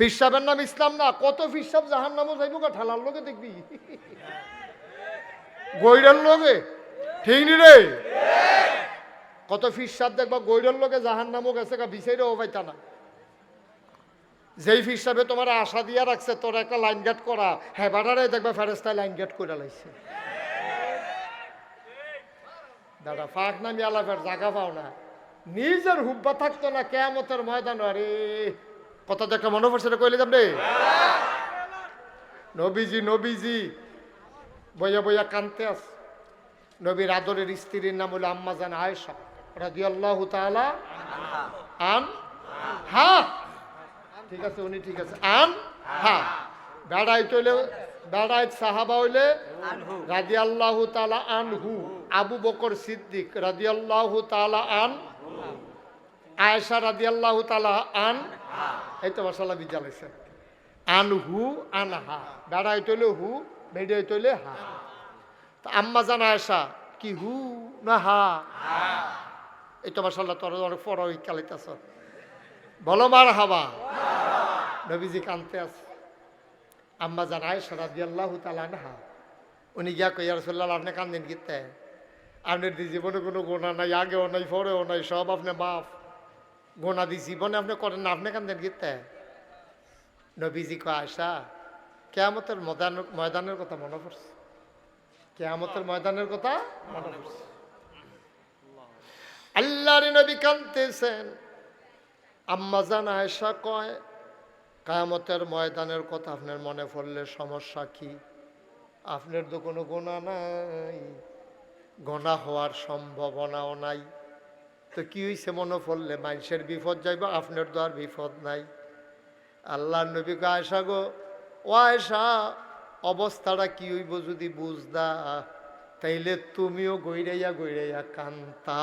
ফিরসাবের নাম ইসলাম না, কত ফিরসাব জাহান নামও যাইব গা ঠালার লোকে দেখবি? গৈরের লোকে? ঠিক নি রে? কত ফিরসাব দেখবা গৈরের লোকে জাহান নামও গেছে গা বিচাইরে ও পাইতা না। যেই ফিরসাবে তোমার আশা দিয়া রাখছে, তোর একটা লাইন গেট করা। হ্যাঁ দেখবা ফেরেস্তায় লাইন গেট করে লাইছে। দাদা, ফাঁক নামি আলাপের জায়গা পাও না। নিজের হুব্বা থাকতো না কেমতের ময়দান, আরে। কথা দেখে মনে পড়ছে রে কইলে যাবে নবীজি নবীজি, বইয়া বইয়া কানতে আস। নবীর আদরের স্ত্রীর নাম হলো আম্মা জান আয়েশা, রাদিয়াল্লাহু তাআলা আন হা। ঠিক আছে, উনি ঠিক আছে। আন হা। বেড়াই তৈলে বেড়াই সাহাবা হইলে রাজি আল্লাহ তালা আনহু, আবু বকর সিদ্দিক রাজি আল্লাহ তালা আন আয়েশা রাজি আল্লাহ তালা আন, এই তো মশালা বিদ্যালয় আনহু আনহা বেড়াই তৈলে হু। বেড়াই তৈলে হা তা আম্মা জান আয়েশা, কি হু না হা? এই তো মশাল্লাহ তোর অনেক পর কালিতাছ বলো মার হাবা। নবীজি কানতে আছে। আম্মা জান আয়েশা রাদিয়াল্লাহু তাআলা আনহা। উনি গিয়া কই রাসূলুল্লাহ, আপনি কান্দেন কিতে আপনার জীবনে কোনো গোনা নাই, আগেও নাই, পরেও নাই, সব আপনি মাফ। গোনা দি জীবনে আপনি করেন না আপনি কান্দেন কিতে নবীজি কয় আয়সা কেয়ামতের ময়দান ময়দানের কথা মনে পড়ছে কেয়ামতের ময়দানের কথা মনে পড়ছে আল্লাহর নবী কানতেছেন আম্মা জান আয়েশা কয় কায়ামতের ময়দানের কথা আপনার মনে পড়লে সমস্যা কি আপনার তো কোনো গোনা নাই গোনা হওয়ার সম্ভাবনাও নাই। তো কি হয়েছে মনে পড়লে? মানুষের বিপদ যাইব, আপনার তো আর বিপদ নাই। আল্লাহ নবীকে আয়সা গো, ও আয়সা অবস্থাটা কি হইব যদি বুঝদা? তাইলে তুমিও গৈরাইয়া গৈরাইয়া কান্তা।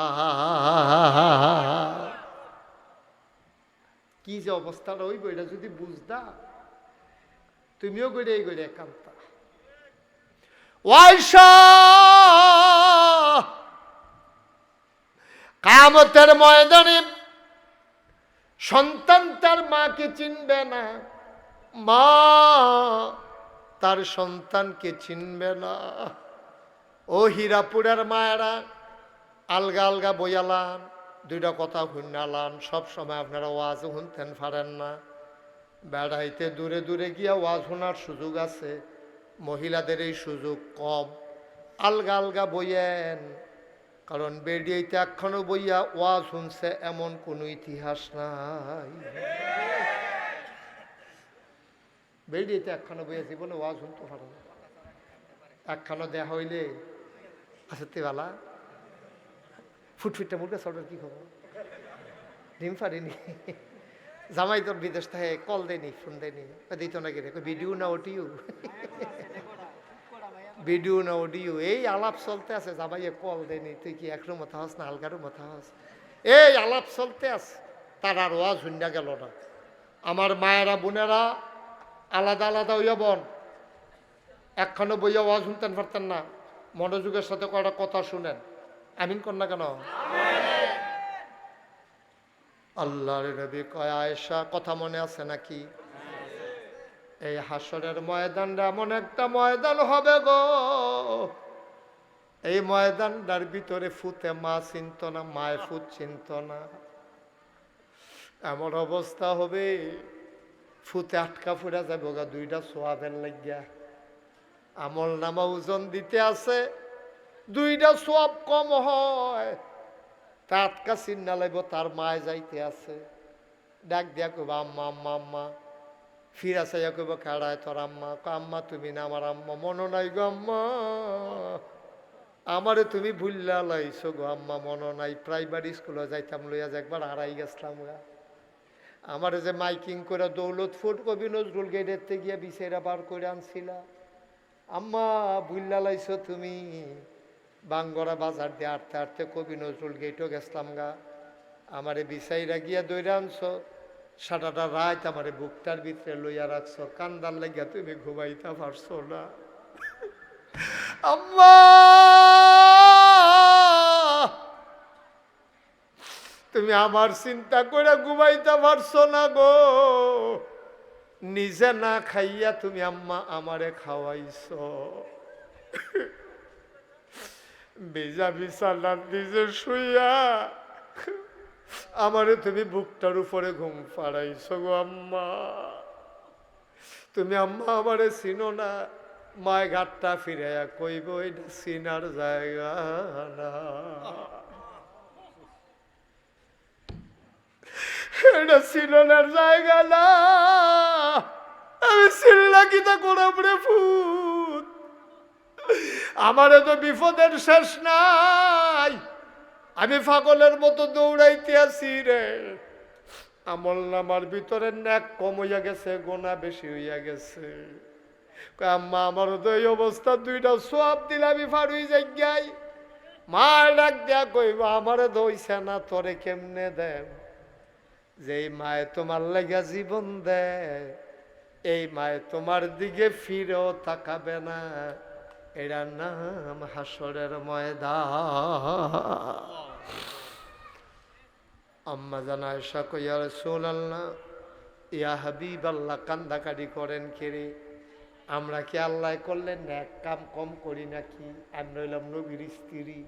কি যে অবস্থাটা হইব, এটা যদি বুঝদা, তুমিও গৈরাই গৈরাই কান্তা। ওয়াইশা কামতের ময়দানে সন্তান তার মাকে চিনবে না, মা তার সন্তানকে চিনবে না। ও হীরাপুরের মায়েরা আলগা আলগা বইয়ালান দুইটা কথা শুনালান সব সময় আপনারা ওয়াজ শুনতেন পারেন না। বেড়াইতে দূরে দূরে গিয়া ওয়াজ শোনার সুযোগ আছে, মহিলাদের এই সুযোগ কম। আলগা আলগা বইয়েন কারণ বেরিয়েতে এখনও বইয়া ওয়াজ শুনছে, এমন কোনো ইতিহাস নাই। বেরিয়েতে একখানো বইয়া জীবনে ওয়াজ শুনতে পারে না। একখানো দেয়া হইলে আচ্ছা তেবালা ফুটফুটটা মুরগা সর্টার কি খবর? ডিম পারিনি জামাই তোর বিদেশ থাকে কল দেনি ফোন দেনি দিত না গেলে ভিডিও না ওটিও ভিডিও না অডিও, এই আলাপ চলতে আছে। জামাইয়ে কল দেনি তুই কি একরো মাথা হস না আলগারও মাথা হস এই আলাপ চলতে আছে, তার আর ওয়াজ শুনিয়া গেল না। আমার মায়েরা, বোনেরা, আলাদা আলাদা হইয়া বন। একখানো বইয়া ওয়াজ শুনতেন পারতেন না। মনোযোগের সাথে কয়টা কথা শুনেন। আমিন কর না কেন? আল্লাহর নবী কয়, আয়েশা, কথা মনে আছে নাকি? এই হাসরের ময়দানটা এমন একটা ময়দান হবে গো। এই ময়দানটার ভিতরে ফুতে মা চিনত না, মায় ফুত চিনত না। এমন অবস্থা হবে, ফুতে আটকা ফুরা যাবে গা দুইটা সোয়াবের লাগিয়া। আমল নামা ওজন দিতে আছে, দুইটা সোয়াব কম হয়। তা আটকা চিন্না লাগব, তার মায় যাইতে আছে। ডাক দিয়া কবা আম্মা আম্মা আম্মা। ফিরা চাইয়া কইব খাড়ায় তোর আম্মা আম্মা, তুমি না আমার আম্মা, মনে নাই গো আম্মা। আমারে তুমি ভুললা লাইছো গো আম্মা, মনে নাই। প্রাইমারি স্কুলে যাইতাম, লইয়া একবার হারাই গেছিলাম গা। আমার যে মাইকিং করে দৌলতপুর কবি নজরুল গেটের গিয়া বিছেরা বার করে আনছিলা। আম্মা ভুললা লাইছো তুমি। বাঙ্গরা বাজার দিয়ে আটতে আটতে কবি নজরুল গেটও গেছিলাম গা। আমারে বিছাইরা গিয়া দৈরা আনছো। সারাটা রাত আমারে বুকটার ভিতরে লইয়া রাখছো, কান্দার লাগিয়া তুমি ঘুমাইতে পারছ না। আম্মা! তুমি আমার চিন্তা করে ঘুমাইতে পারছ না গো। নিজে না খাইয়া তুমি আম্মা আমারে খাওয়াইছ। বেজা বিছানার নিজে শুইয়া। আমারে তুমি বুকটার উপরে ঘুম পাড়াইছ গো আম্মা। তুমি আম্মা আমারে চিনো না মায় ঘাটটা ফিরাইয়া কইব, এটা চিনার জায়গা না। না। আমি চিল্লা কিতা করে রে ফুট? আমারে তো বিপদের শেষ নাই। আমি ফাগলের মতো দৌড়াইতে আছি রে। আমল নামার ভিতরে ন্যাক কম হইয়া গেছে, গোনা বেশি হইয়া গেছে। আম্মা, আমার তো এই অবস্থা, দুইটা সব দিলে আমি ফাড়ুই যাই মা ডাক দেয়া কইব, আমারে দইছে না, তোরে কেমনে দেব? যেই মায়ে তোমার লাগা জীবন দেয়, এই মায়ে তোমার দিকে ফিরেও তাকাবে না। এটার নাম হাসরের ময়দান। আম্মা ইয়া হাবিব আল্লাহ কান্দাকাটি করেন কেড়ে আমরা কি আল্লাহ করলে ন্যাক কাম কম করি নাকি? আমি রইলাম নবীর স্ত্রী।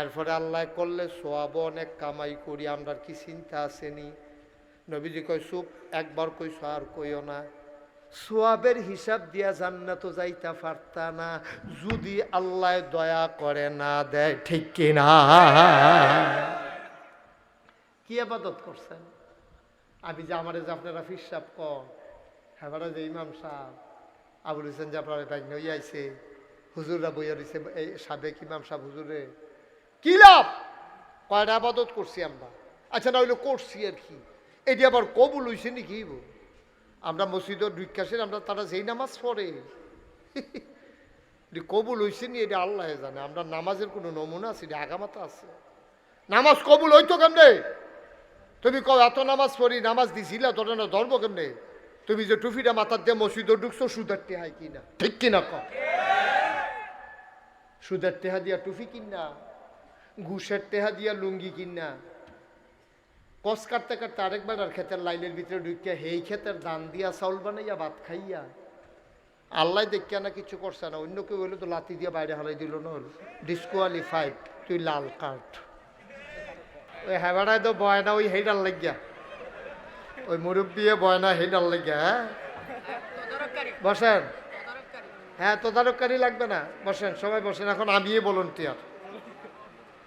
এরপরে আল্লাহ করলে সোয়াব অনেক কামাই করি আমরা কি চিন্তা আসেনি নবীজি কই চুপ, একবার কইছো আর কইও না। সোয়াবের হিসাব দিয়া জান্নাত যাইতা পারতা না, যদি আল্লাহ দয়া করে না দেয়, ঠিক কিনা? কি আবাদত করছেন? আমি যে আমার যে আপনারা ফিসাব কর হ্যাঁ যে ইমাম সাহ আবুল হোসেন যে আপনার নিয়ে আইছে, হুজুররা বইয়া দিছে, এই সাবেক ইমাম সাহেব হুজুরে, কি লাভ? কয়টা আবাদত করছি আমরা? আচ্ছা না হইলে করছি আর কি। এটি আবার কবুল হইছে নাকি? আমরা মসজিদের ঢুকাছেন আমরা তারা যেই নামাজ পড়ে। এটি কবুল হইছে নি এটা আল্লাহ জানে। আমরা নামাজের কোনো নমুনা আছে, এটা আগামাতা আছে। নামাজ কবুল হইতো কেমনে? তুমি কও, এত নামাজ পড়ি, নামাজ দিছিলা, তোর না ধর্ম কেমনে? তুমি যে টুফিটা মাথার দিয়ে মসজিদে ঢুকছো সুদের টেহাই কিনা। ঠিক কিনা ক সুদের টেহা দিয়া টুফি কিনা? ঘুষের টেহা দিয়া লুঙ্গি কিনা? কস কাটতে কাটতে আরেকবার আর খেতের লাইনের ভিতরে ঢুকিয়া হেই খেতের দান দিয়া চাউল বানাইয়া, ভাত খাইয়া। আল্লাহ দেখিয়া না কিছু করছে না, অন্য কেউ হইলে তো লাতি দিয়ে বাইরে হালাই দিল না ডিসকোয়ালিফাইড তুই লাল কার্ড। ওই হেবাড়ায় তো বয়না ওই হেডার লাগিয়া। ওই মুরব্বিয়ে বয়না হেডার লাগিয়া হ্যাঁ? বসেন। হ্যাঁ তদারককারী লাগবে না। বসেন সবাই বসেন এখন আমিই ভলন্টিয়ার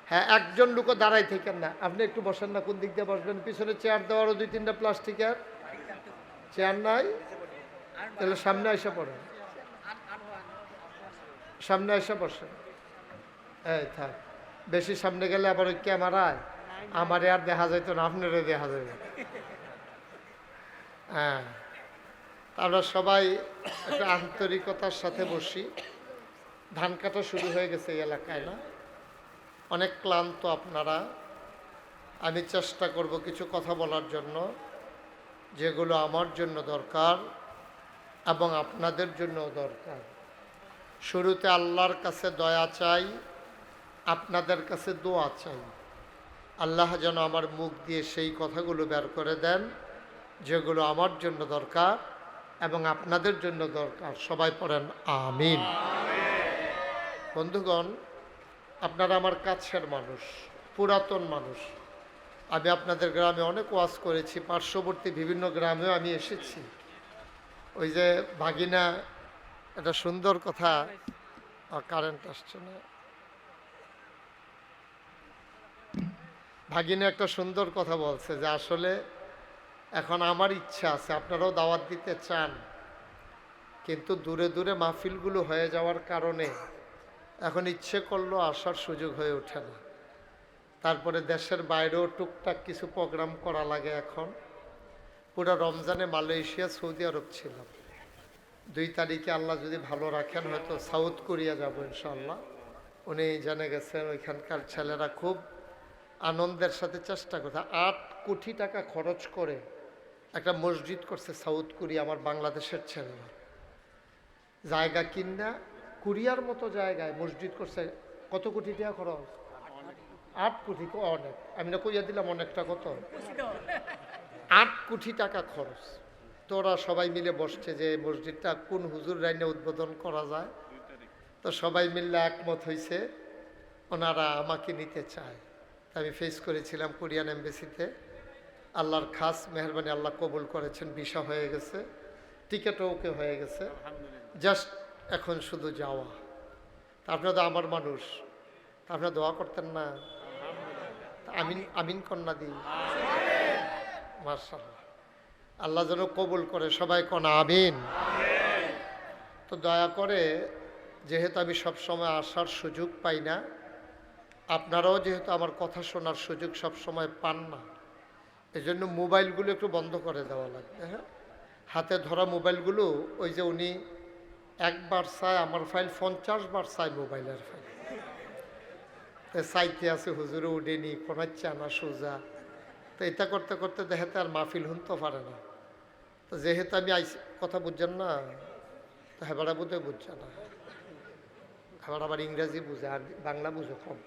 হ্যাঁ একজন লোকও দাঁড়াই থাকেন না। আপনি একটু বসেন না কোন দিক দিয়ে বসবেন? পিছনে চেয়ার দেওয়ারও দুই তিনটা প্লাস্টিকের চেয়ার নাই? তাহলে সামনে এসে পড়েন। সামনে এসে বসেন। এই থাক বেশি সামনে গেলে আবার ওই ক্যামেরায় আমারে আর দেখা যাইতো না আপনারও দেখা যাবে হ্যাঁ আমরা সবাই একটা আন্তরিকতার সাথে বসি। ধান কাটা শুরু হয়ে গেছে এই এলাকায় না? অনেক ক্লান্ত আপনারা। আমি চেষ্টা করব কিছু কথা বলার জন্য, যেগুলো আমার জন্য দরকার এবং আপনাদের জন্য দরকার। শুরুতে আল্লাহর কাছে দয়া চাই, আপনাদের কাছে দোয়া চাই। আল্লাহ যেন আমার মুখ দিয়ে সেই কথাগুলো বের করে দেন, যেগুলো আমার জন্য দরকার এবং আপনাদের জন্য দরকার। সবাই পড়েন, আমিন। বন্ধুগণ, আপনারা আমার কাছের মানুষ, পুরাতন মানুষ। আমি আপনাদের গ্রামে অনেক ওয়াজ করেছি, পার্শ্ববর্তী বিভিন্ন গ্রামেও আমি এসেছি। ওই যে ভাগিনা একটা সুন্দর কথা কারেন্ট আসছে না। ভাগিনা একটা সুন্দর কথা বলছে যে আসলে এখন আমার ইচ্ছা আছে, আপনারাও দাওয়াত দিতে চান, কিন্তু দূরে দূরে মাহফিলগুলো হয়ে যাওয়ার কারণে এখন ইচ্ছে করলেও আসার সুযোগ হয়ে ওঠে না। তারপরে দেশের বাইরেও টুকটাক কিছু প্রোগ্রাম করা লাগে এখন। পুরো রমজানে মালয়েশিয়া, সৌদি আরব ছিলাম। দুই তারিখে আল্লাহ যদি ভালো রাখেন, হয়তো সাউথ কোরিয়া যাব ইনশাল্লাহ উনি জেনে গেছেন ওইখানকার ছেলেরা খুব আনন্দের সাথে চেষ্টা করছে। আট কোটি টাকা খরচ করে একটা মসজিদ করছে সাউথ কোরিয়া, আমার বাংলাদেশের ছেলেরা জায়গা কিনা, কোরিয়ার মতো জায়গায় মসজিদ করছে, কত কোটি টাকা খরচ? আট কোটি, অনেক। আমি না কইয়া দিলাম অনেকটা কত? আট কোটি টাকা খরচ। তো ওরা সবাই মিলে বসছে যে মসজিদটা কোন হুজুর রাইনে উদ্বোধন করা যায়? তো সবাই মিললে একমত হয়েছে ওনারা আমাকে নিতে চায়। আমি ফেস করেছিলাম কোরিয়ান এম্বাসিতে। আল্লাহর খাস মেহরবানি আল্লাহ কবুল করেছেন ভিসা হয়ে গেছে টিকিটও ওকে হয়ে গেছে। জাস্ট এখন শুধু যাওয়া। আপনারা তো আমার মানুষ আপনারা দোয়া করতেন না। আমিন আমিন কন্যা দিই মার্শাল্লাহ আল্লাহ যেন কবুল করে সবাই কনা আমিন। তো দয়া করে যেহেতু আমি সবসময় আসার সুযোগ পাই না আপনারাও যেহেতু আমার কথা শোনার সুযোগ সব সময় পান না এই জন্য মোবাইলগুলো একটু বন্ধ করে দেওয়া লাগবে হ্যাঁ? হাতে ধরা মোবাইলগুলো, ওই যে উনি একবার চায়, আমার ফাইল পঞ্চাশ বার চায় মোবাইলের ফাইল। তো চাইতে আছে, হুজুরে উডেনি কোনাচ্ছে আনা সোজা। তো এটা করতে করতে দেখাতে আর মাহফিল শুনতে পারে না। তো যেহেতু আমি আইস কথা বুঝছেন না? তো হেবারা বুঝে বুঝছে না। আবার আবার ইংরেজি বুঝে, আর বাংলা বুঝে কম।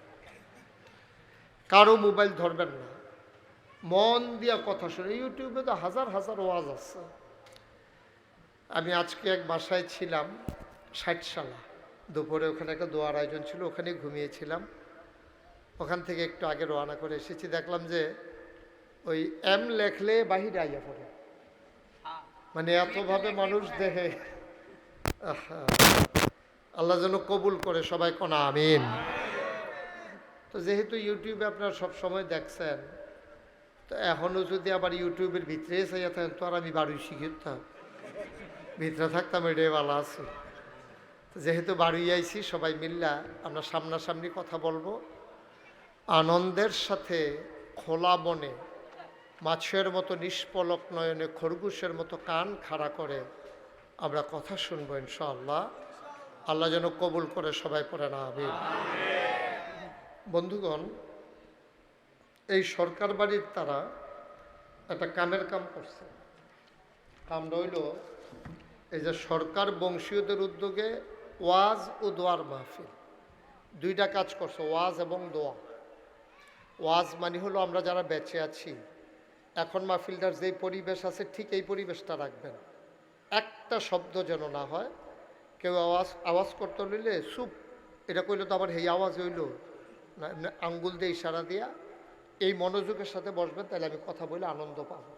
কারও মোবাইল ধরবেন না। মন দিয়া কথা শুনে ইউটিউবে তো হাজার হাজার ওয়াজ আছে। আমি আজকে এক বাসায় ছিলাম ষাট সালা দুপুরে ওখানে একটা দোয়ার আয়োজন ছিল ওখানে ঘুমিয়েছিলাম। ওখান থেকে একটু আগে রওনা করে এসেছি, দেখলাম যে ওই এম লেখলে বাহিরে আইয়া পড়ে। মানে এতভাবে মানুষ দেখে আল্লাহ যেন কবুল করে সবাই কোনা আমিন। তো যেহেতু ইউটিউবে আপনারা সব সময় দেখছেন, তো এখনও যদি আবার ইউটিউবের ভিতরে চাইয়া থাকেন, তো আর আমি বাড়ি শিখিতাম ভিতরে থাকতাম, এটাই ভালো আছে। যেহেতু বাড়ি আইছি, সবাই মিল্লা আমরা সামনাসামনি কথা বলব। আনন্দের সাথে খোলা মনে, মাছের মতো নিষ্পলক নয়নে খরগোশের মতো কান খাড়া করে আমরা কথা শুনব ইনশাআল্লাহ। আল্লাহ যেন কবুল করে সবাই পড়ে না আমি বন্ধুগণ, এই সরকার বাড়ির তারা একটা কামের কাম করছে। কামটা হইল এই যে সরকার বংশীয়দের উদ্যোগে ওয়াজ ও দোয়ার মাহফিল। দুইটা কাজ করছে, ওয়াজ এবং দোয়া। ওয়াজ মানে হলো আমরা যারা বেঁচে আছি, এখন মাহফিলটার যেই পরিবেশ আছে ঠিক এই পরিবেশটা রাখবেন। একটা শব্দ যেন না হয়, কেউ আওয়াজ আওয়াজ করতে নিলে সুপ এটা কইলে তো আবার এই আওয়াজ হইল। আঙ্গুল দিয়ে ইশারা দিয়া এই মনোযোগের সাথে বসবেন, তাহলে আমি কথা বলে আনন্দ পাবো।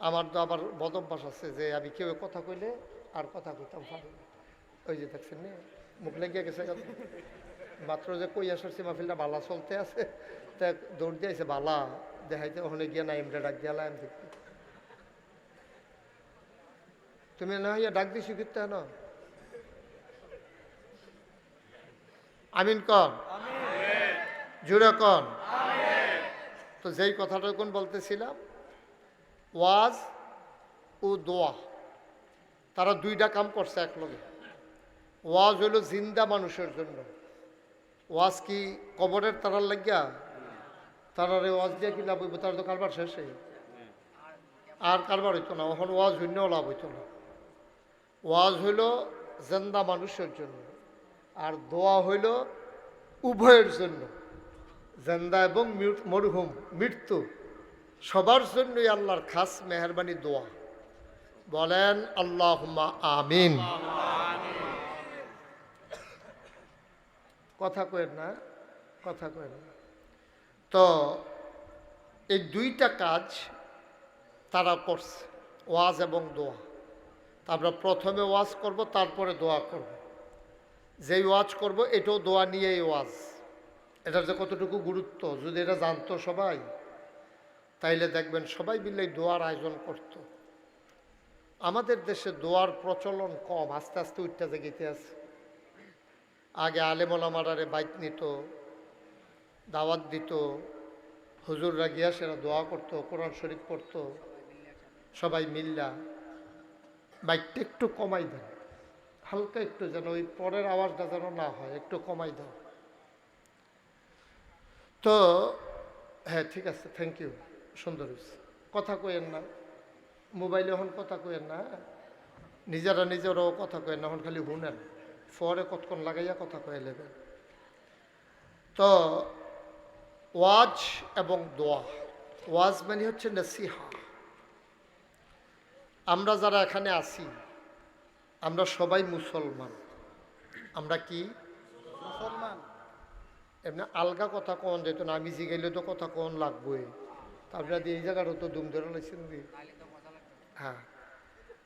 আমার তো আবার বদভ্যাস আছে যে আমি কেউ কথা কইলে আর কথা কইতাম পারি ওই যে দেখছেন নি, মুখ লেগে গেছে মাত্র যে কই আসার মাহফিলটা বালা চলতে আছে, তা দৌড় দিয়েছে বালা, দেখাইতে ওখানে গিয়ে না এমরে ডাক দিয়া দেখতে তুমি না হইয়া ডাক দিছি না? আমিন কন জুড়ে কন। তো যেই কথাটা কোন বলতেছিলাম, ওয়াজ ও দোয়া, তারা দুইটা কাম করছে একলগে। ওয়াজ হইল জিন্দা মানুষের জন্য। ওয়াজ কি কবরের তারার লাগিয়া? তারারে ওয়াজ দিয়ে কি লাভ হইব? তার তো কারবার শেষে। আর কারবার হইতো না ওখানে ওয়াজ হইলেও লাভ হইতো না। ওয়াজ হইল জেন্দা মানুষের জন্য, আর দোয়া হইল উভয়ের জন্য। জেন্দা এবং মরহুম মৃত্যু। সবার জন্যই আল্লাহর খাস মেহরবানি দোয়া। বলেন আল্লাহ আমিন। কথা কয়েন না, কথা কয়েন না। তো, এই দুইটা কাজ তারা করছে, ওয়াজ এবং দোয়া। তা আমরা প্রথমে ওয়াজ করব, তারপরে দোয়া করব। যেই ওয়াজ করব, এটাও দোয়া নিয়েই ওয়াজ। এটার যে কতটুকু গুরুত্ব, যদি এটা জানতো সবাই, তাইলে দেখবেন সবাই মিলে দোয়ার আয়োজন করত। আমাদের দেশে দোয়ার প্রচলন কম, আস্তে আস্তে উঠতে জেগেতে আছে। আগে আলেমলামারারে বাইক নিত, দাওয়াত দিত, হুজুররা গিয়া সেরা দোয়া করতো, কোরআন শরীফ পড়তো, সবাই মিল্লা। বাইকটা একটু কমাই দেন, হালকা একটু যেন ওই পরের আওয়াজটা যেন না হয়, একটু কমাই দাও তো হ্যাঁ ঠিক আছে থ্যাংক ইউ সুন্দর কথা কইেন না মোবাইলে এখন কথা কইেন না হ্যাঁ? নিজেরা নিজেরাও কথা কয়েন না এখন খালি শুনেন পরে কতক্ষণ লাগাইয়া কথা কয়ে নেবেন। তো, ওয়াজ এবং দোয়া। ওয়াজ মানে হচ্ছে নসিহা। আমরা যারা এখানে আছি, আমরা সবাই মুসলমান। আমরা কি? এমনি আলগা কথা কন যেত না আমি জিগাইলে তো কথা কন লাগবই তারপরে এই জায়গাটা তো দুম ধরে হ্যাঁ।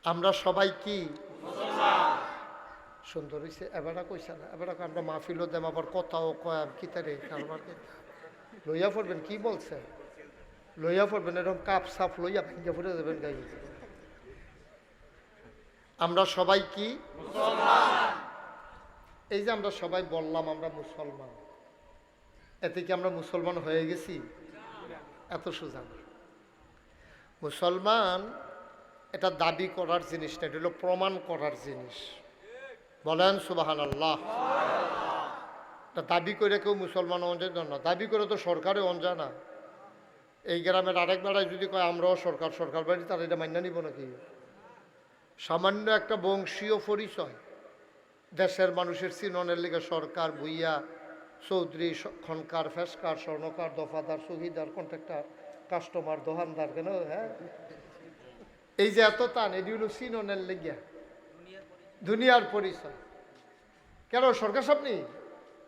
আমরা সবাই কি? সুন্দর হয়েছে এবারা কইছে না এবারা আমরা মাহফিলও দেম, আবার কথাও কয় কি তারে কারবার লইয়া পড়বেন, কি বলছে? লইয়া পড়বেন, এরকম কাপ সাপ লইয়া ভেঙে পড়ে দেবেন গাই আমরা সবাই কি? এই যে আমরা সবাই বললাম, আমরা মুসলমান। এতে কি আমরা মুসলমান হয়ে গেছি? এত সোজা মুসলমান এটা দাবি করার জিনিস না, এটা হলো প্রমাণ করার জিনিস। বলেন সুবাহান আল্লাহ দাবি করে কেউ মুসলমান অঞ্জয় না। দাবি করে তো সরকারে অঞ্জা না। এই গ্রামের আরেক বেড়ায় যদি কয়, আমরাও সরকার সরকার বাড়ি তার এটা মান্য নিব নাকি? সামান্য একটা বংশীয় পরিচয়। দেশের মানুষের চিননের লিগে সরকার ভুইয়া চৌধুরী খনকার, ফেসকার, স্বর্ণকার, দফাদার, সুহিদার, কন্ট্রাক্টর, কাস্টমার দোকানদার কেন? হ্যাঁ। এই যে এত টান, এটি হলো চিননের লেগিয়া। দুনিয়ার পরিচয়। কেন, সরকার সামনে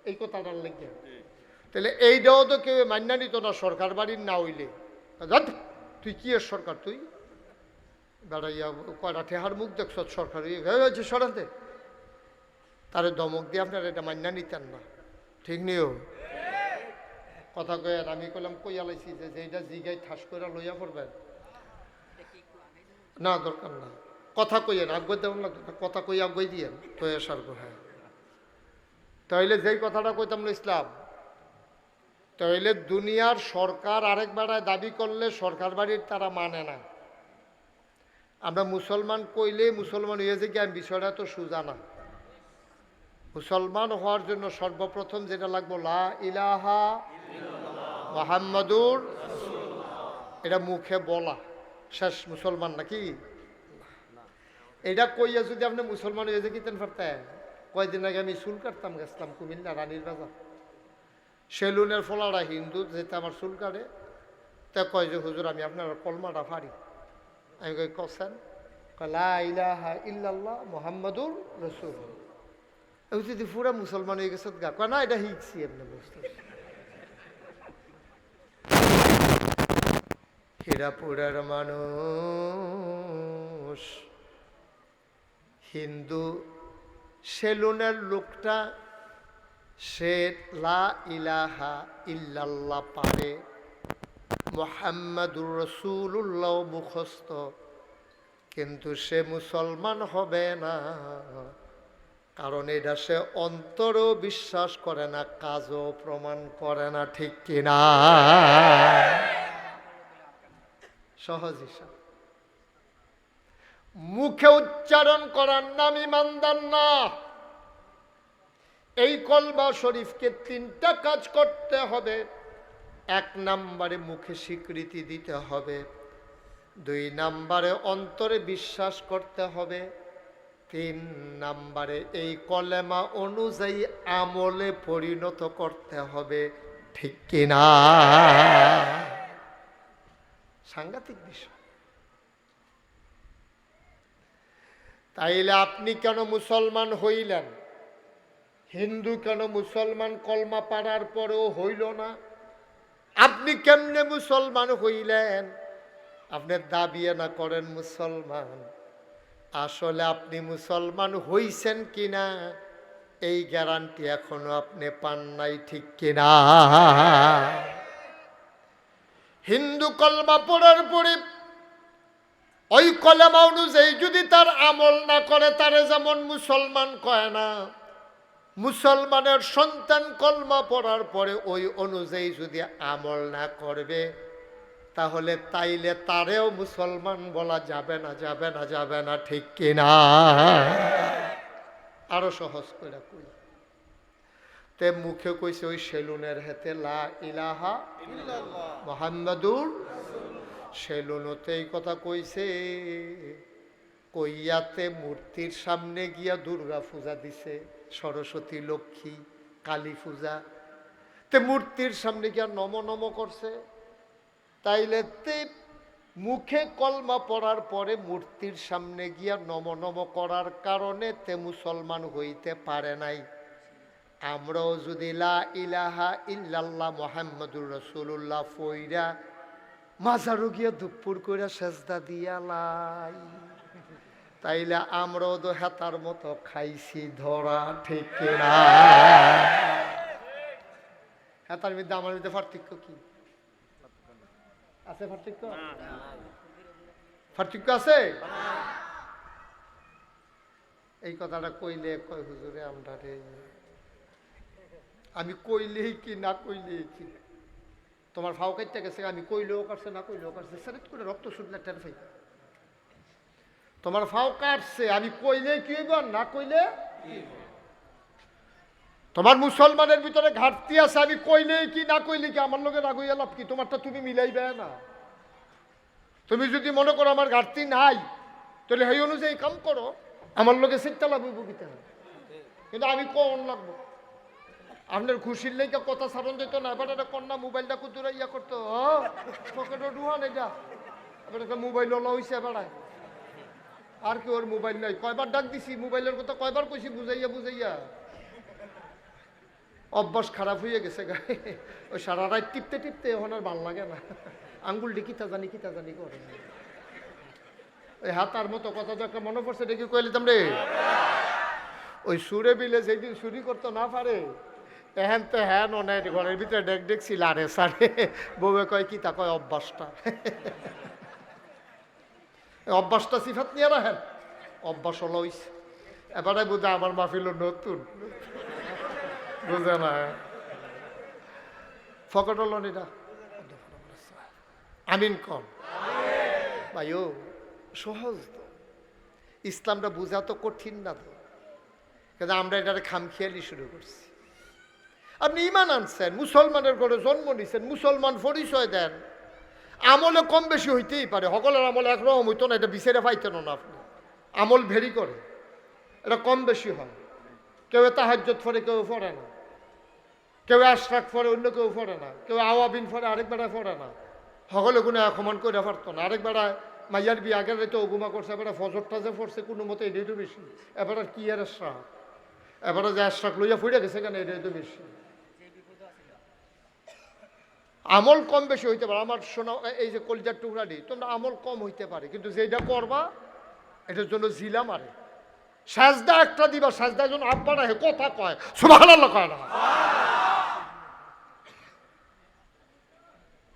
এই কথাটার লেগিয়া। তাহলে এইটাও তো কেউ মান্য নিত না, সরকার বাড়ির না হইলে। তুই কি এর সরকার তুই? বেড়াইয়া কয়টা ঠেহার মুখ দেখছ সরকার? হয়েছে, সরাতে। তারে দমক দিয়ে আপনার এটা মান্য নিতেন না। ঠিক নিও। কথা কয়েন আমি কইলাম কইয়া লাইছি যে যেটা জিগাই ঠাস করে লইয়া পড়বেন। না দরকার না কথা কইয়েন আগ্রহ দেবেন লাগতো না, কথা কই আগ্রহ দিয়েন তো সারব হ্যাঁ। তাইলে যেই কথাটা কইতাম না ইসলাম তাইলে দুনিয়ার সরকার আরেক বেড়ায় দাবি করলে সরকার বাড়ির তারা মানে না। আমরা মুসলমান কইলে মুসলমান হয়েছে কি আমি বিষয়টা তো সুজা না। মুসলমান হওয়ার জন্য সর্বপ্রথম যেটা লাগবো, লা ইলাহা মোহাম্মদুর এটা মুখে বলা, শেষ মুসলমান নাকি? এটা কইয়া যদি আপনি মুসলমান হয়ে যে কিতেন পারতেন কয়দিন আগে আমি চুল কাটতাম, গেছিলাম কুমিল্লা রানীর বাজার। সেলুনের ফলারা হিন্দু, যেতে আমার চুল কাটে। তা কয় যে, হুজুর, আমি আপনার কলমাটা পারি আমি কই কছেন কয়, লা ইলাহা ইল্লাল্লাহ মোহাম্মদুর রসুল ওই যদি পুরা মুসলমান হয়ে গেছে, গা কয় না, এটা শিখছি এমনি বুঝতে হীরাপুরের মানুষ, হিন্দু, সেলুনের লোকটা, সে লা ইলাহা ইল্লাল্লাহ পারে। মোহাম্মদুর রসুল্লাহ মুখস্থ, কিন্তু সে মুসলমান হবে না। কারণ এটা সে অন্তরও বিশ্বাস করে না, কাজও প্রমাণ করে না, ঠিক কিনা? সহজ হিসাব। মুখে উচ্চারণ করার নাম ইমানদার না। এই কলবা শরীফকে তিনটা কাজ করতে হবে। এক নাম্বারে মুখে স্বীকৃতি দিতে হবে। দুই নাম্বারে অন্তরে বিশ্বাস করতে হবে। তিন নাম্বারে, এই কলেমা অনুযায়ী আমলে পরিণত করতে হবে, ঠিক কিনা? সাংঘাতিক বিষয়। তাইলে আপনি কেন মুসলমান হইলেন? হিন্দু কেন মুসলমান কলমা পাড়ার পরেও হইল না? আপনি কেমনে মুসলমান হইলেন? আপনি দাবিয়ে না করেন মুসলমান। আসলে আপনি মুসলমান হইছেন কিনা, এই গ্যারান্টি এখনও আপনি পান নাই ঠিক কিনা? হিন্দু কলমা পড়ার পরে, ওই কলেমা অনুযায়ী যদি তার আমল না করে, তারে যেমন মুসলমান কয় না, মুসলমানের সন্তান কলমা পড়ার পরে ওই অনুযায়ী যদি আমল না করবে তাহলে তাইলে তারেও মুসলমান বলা যাবে না যাবে না যাবে না ঠিক কিনা আরও সহজ করে কই। তে মুখে কইছে ওই সেলুনের হেতে লা ইলাহা মোহাম্মদুর সেলুনতে এই কথা কইছে। কইয়াতে মূর্তির সামনে গিয়া দুর্গা পূজা দিছে সরস্বতী লক্ষ্মী কালী পূজা। তে মূর্তির সামনে গিয়া নম নম করছে। তাইলে মুখে কলমা পড়ার পরে মূর্তির সামনে গিয়া নম নম করার কারণে তে মুসলমান হইতে পারে নাই। আমরাও যদি লা ইলাহা ইল্লাল্লাহ মোহাম্মদুর রসুল্লাহ ফইরা মাজারও গিয়া দুপুর করে সেজদা দিয়া লাই। তাইলে আমরাও তো হেতার মতো খাইছি ধরা ঠিক না হেতার মধ্যে আমার মধ্যে পার্থক্য কি? আছে পার্থক্য পার্থক্য আছে? এই কথাটা কইলে কয় হুজুরে আমরা রে আমি কইলেই কি না কইলেই কি? তোমার ফাও কাটতে গেছে আমি কইলেও কাটছে না কইলেও কাটছে। সেরেট করে রক্ত শুনলে টের পাই। তোমার ফাও কাটছে আমি কইলে কি হইব না কইলে? তোমার মুসলমানের ভিতরে ঘাটতি আছে, আমি কইলেই কি, না কইলে কি? আমার লোকের আগুইয়া লাভ কি? তোমারটা তুমি মিলাইবে না। তুমি যদি মনে করো আমার ঘাটতি নাই, তাহলে সেই অনুযায়ী কাম করো। আমার লোকে সিটটা লাভ হইব কিতা কিন্তু আমি কোন লাগবো? আপনার খুশির লেগে কথা সারণ দিত না, এবার একটা কন্যা মোবাইলটা কুতুরা ইয়া করতো পকেটে ডুহান এটা। এবার একটা মোবাইল ওলা হয়েছে এবারায় আর কি ওর মোবাইল নাই? কয়বার ডাক দিছি? মোবাইলের কথা কয়বার কইছি? বুঝাইয়া বুঝাইয়া। অভ্যাস খারাপ হয়ে গেছে গায়ে ওই সারা রাত টিপতে টিপতে এখন আর ভালো লাগে না। আঙ্গুল কিতা জানি কিতা জানি করে। ওই হাতার মতো কথা তো একটা মনে পড়ছে, দেখি কইলিতাম রে। ওই সুরে বিলে যেদিন চুরি করতে না পারে, এহেন তো হ্যাঁ অনেক ঘরের ভিতরে ডেক ডেক ছিল আরে সারে। বউয়ে কয় কি তা কয় অভ্যাসটা? অভ্যাসটা সিফাত নিয়ে রাখেন। অভ্যাস হলো এবারে বুঝে আমার মাহফিল নতুন। বুঝে না ফকট হলো নিটা? আমিন কম। ভাইও, সহজ তো। ইসলামটা বোঝা তো কঠিন না তো। কিন্তু আমরা এটারে খামখেয়ালি শুরু করছি। আপনি ইমান আনছেন, মুসলমানের ঘরে জন্ম নিছেন, মুসলমান পরিচয় দেন। আমলে কম বেশি হইতেই পারে। সকলের আমল একরকম হইতো না, এটা বিচারে পাইতেন না আপনি। আমল ভেরি করে। এটা কম বেশি হয়। কেউ তাহাজ্জত ফরে কেউ পড়ে না। কেউ আশরাক ফরে অন্য কেউ পড়ে না। কেউ আওয়াবিন ফরে আরেক বেড়ায় পড়ে না। সকলে কোনো একমান করে পারতো না। আরেক বেড়ায় মাইয়ার বিয়ে আগের রাইতে অগুমা করছে, এবারে ফজরটা যে পড়ছে কোনো মতে এটাই তো বেশি। এবার আর কি আর আশরাক এবারে যে আশরাক লইয়া ফুড়ে গেছে কেন, এটাই তো বেশি। আমল কম বেশি হইতে পারে। আমার শোনা এই যে কলিজার টুকরাটি, তোমরা আমল কম হইতে পারে, কিন্তু যেটা করবা, এটার জন্য জিলা মারে। সাজদা একটা দিবা, সাজদা যেন আব্বা রাখে কথা কয়। সুবাহ কয় না।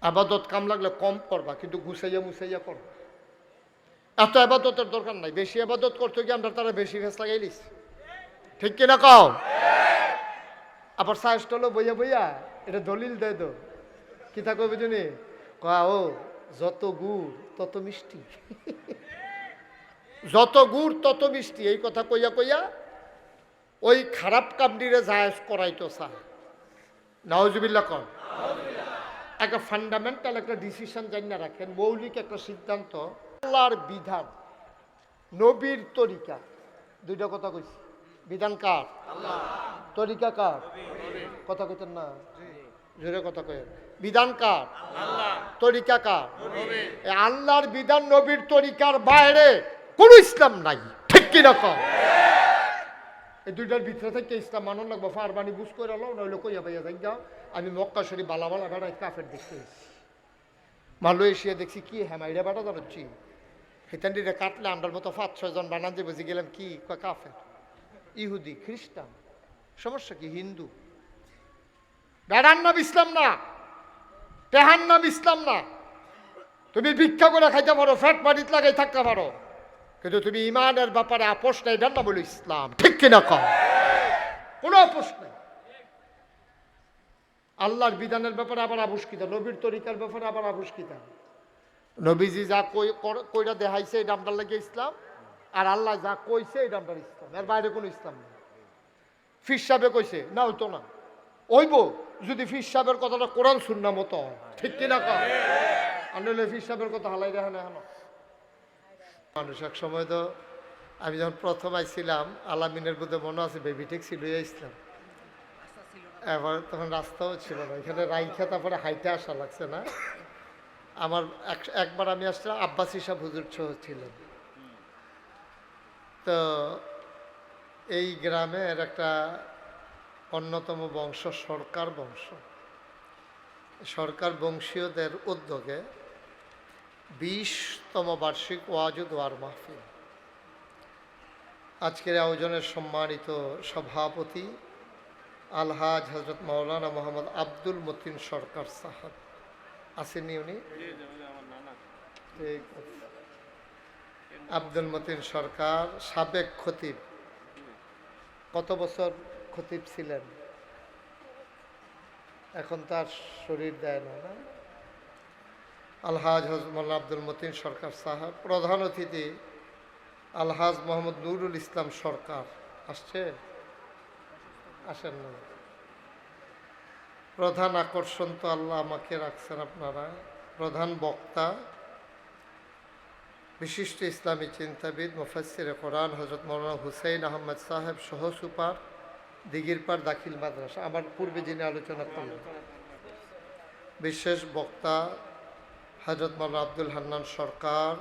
আবাদত কাম লাগলে কম করবা, কিন্তু ঘুষাইয়া মুসাইয়া করবা এত আবাদতের দরকার নাই। বেশি আবাদত করতে গিয়ে আমরা তারা বেশি ফেস লাগাইলিস ঠিক কিনা কও? আবার সাহস বইয়া বইয়া এটা দলিল দেয় তো। কি থাকো বুঝুনি? ও, যত গুড় তত মিষ্টি। যত গুড় তত মিষ্টি, এই কথা কইয়া কইয়া ওই খারাপ কামডিরে জায়জ করাইতো চায় নওয়াজুবিল্লা কন একটা ফান্ডামেন্টাল একটা ডিসিশন জানি না রাখেন, মৌলিক একটা সিদ্ধান্ত। আল্লাহর বিধান, নবীর তরিকা। দুইটা কথা কইছি। বিধান কার? তরিকা কার? কথা কইতেন না? জোরে কথা কয়েন বিধান কার? তরিকা কার? আল্লাহর বিধান, নবীর তরিকার বাইরে কোন ইসলাম নাই। ঠিক কিনা কম এই দুইটার ভিতরে থেকে ইসলাম মানন লাগবো। ফারবানি বুঝ করে এলো নইলে কইয়া পাইয়া যাই যাও আমি মক্কা শরীফ বালাবালা বালা বেড়াই কাফের দেখতে এসেছি। মালয়েশিয়া দেখছি, কি হ্যাঁ মাইরা বেড়া দাঁড়াচ্ছি হেতান্ডিরে কাটলে আমরার মতো পাঁচ ছয়জন বানান যে বুঝে গেলাম, কি কাফের? ইহুদি, খ্রিস্টান। সমস্যা কি? হিন্দু। বেড়ার নাম ইসলাম না। তেহার নাম ইসলাম না। তুমি ভিক্ষা করে খাইতে পারো, ফ্যাট বাড়িতে লাগাই থাকতে পারো। কিন্তু তুমি ইমানের ব্যাপারে আপোষ নাই, এটার হলো ইসলাম। ঠিক কিনা কোনো আপোষ নেই। আল্লাহর বিধানের ব্যাপারে আবার আবুষ্কিত নবীর তরিকার ব্যাপারে আবার আবুষ্কিত নবীজি যা কই কর- কইরা দেখাইছে এই নামটার লাগে ইসলাম, আর আল্লাহ যা কইছে এই নামটার ইসলাম। এর বাইরে কোনো ইসলাম নেই। ফির সাহেবে কইছে, না, হইতো না। ওইব যদি ফির সাহেবের কথাটা কোরআন শুননা মতো ঠিক কিনা কম আনলে ফির সাহেবের কথা হালাই দেখে না এখন। মানুষ এক সময় তো, আমি যখন প্রথম আইছিলাম, আলামিনের বুধে মনে আছে, বেবি ট্যাক্সি লইয়া আসলাম এবার তখন রাস্তাও ছিল না। এখানে রাইখা তারপরে হাইটে আসা লাগছে না। আমার এক- একবার আমি আসছিলাম, আব্বাস হিসাব হুজুর ছিলেন। তো এই গ্রামের একটা অন্যতম বংশ, সরকার বংশ। সরকার বংশীয়দের উদ্যোগে বিশতম বার্ষিক ওয়াজুদ ওয়ার মাহফিল। আজকের আয়োজনের সম্মানিত সভাপতি আলহাজ হজরত মৌলানা মোহাম্মদ আব্দুল মতিন সরকার সাহেব। আসেননি উনি? ঠিক আছে। আব্দুল মতিন সরকার সাবেক খতিব। কত বছর খতিব ছিলেন? এখন তার শরীর দেয় না না? আলহাজ হজমল আব্দুল মতিন সরকার সাহেব। প্রধান অতিথি আলহাজ মোহাম্মদ নুরুল ইসলাম সরকার। আসছে? আসেন না। প্রধান আকর্ষণ তো আল্লাহ আমাকে রাখছেন আপনারা। প্রধান বক্তা, বিশিষ্ট ইসলামী চিন্তাবিদ মুফাসির কোরআন হজরত মৌলানা হুসাইন আহমদ সাহেব সহ সুপার দিগিরপাড় দাখিল মাদ্রাসা। আমার পূর্বে যিনি আলোচনা করলেন। বিশেষ বক্তা হজরত মৌলানা আব্দুল হান্নান সরকার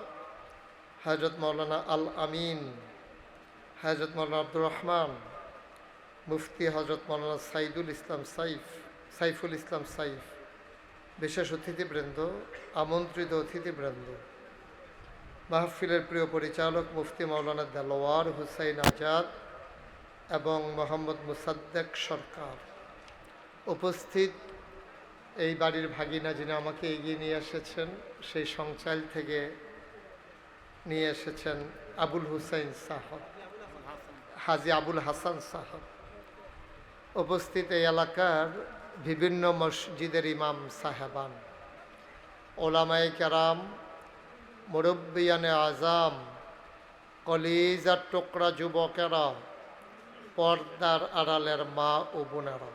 হজরত মৌলানা আল আমিন হজরত মৌলানা আব্দুর রহমান মুফতি হজরত মৌলানা সাইদুল ইসলাম সাইফ, সাইফুল ইসলাম সাইফ, বিশেষ অতিথিবৃন্দ আমন্ত্রিত অতিথিবৃন্দ মাহফিলের প্রিয় পরিচালক মুফতি মৌলানা দেলোয়ার হুসাইন আজাদ এবং মোহাম্মদ মুসাদ্দেক সরকার উপস্থিত এই বাড়ির ভাগিনা যিনি আমাকে এগিয়ে নিয়ে এসেছেন, সেই সংচাল থেকে নিয়ে এসেছেন আবুল হুসাইন সাহব, হাজি আবুল হাসান সাহব। উপস্থিত এই এলাকার বিভিন্ন মসজিদের ইমাম সাহেবান ওলামাই কারাম, মুরব্বিয়ানে আজাম কলিজার টুকরা যুবকেরা, পর্দার আড়ালের মা ও বোনেরা।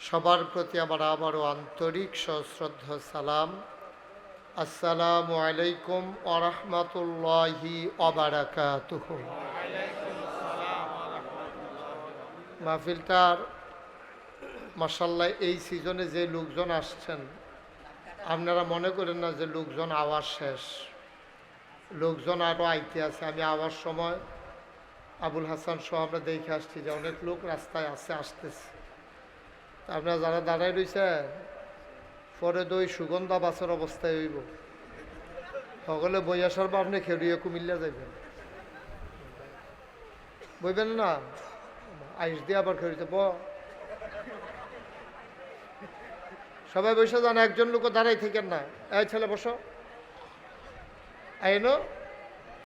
সবার প্রতি আমার আবারও আন্তরিক সশ্রদ্ধ সালাম। আসসালামু আলাইকুম আরহামতুল্লাহি অবারাকাতুহ মাহফিলটার মাসাল্লাহ এই সিজনে যে লোকজন আসছেন, আপনারা মনে করেন না যে লোকজন আওয়াজ শেষ? লোকজন আরও আইতে আছে। আমি আওয়ার সময় আবুল হাসান সহ আমরা দেখে আসছি যে অনেক লোক রাস্তায় আছে, আসতেছে। আপনারা যারা দাঁড়ায় রয়েছেন পরে দই সুগন্ধা বাসের অবস্থায় হইব। সকলে বই আসার পর আপনি খেলিয়ে কুমিল্লা যাইবেন। বইবেন না? আইস দিয়ে আবার খেলিতে ব সবাই বসে যান, একজন লোকও দাঁড়াই থাকেন না। এই ছেলে বসো। আইনো।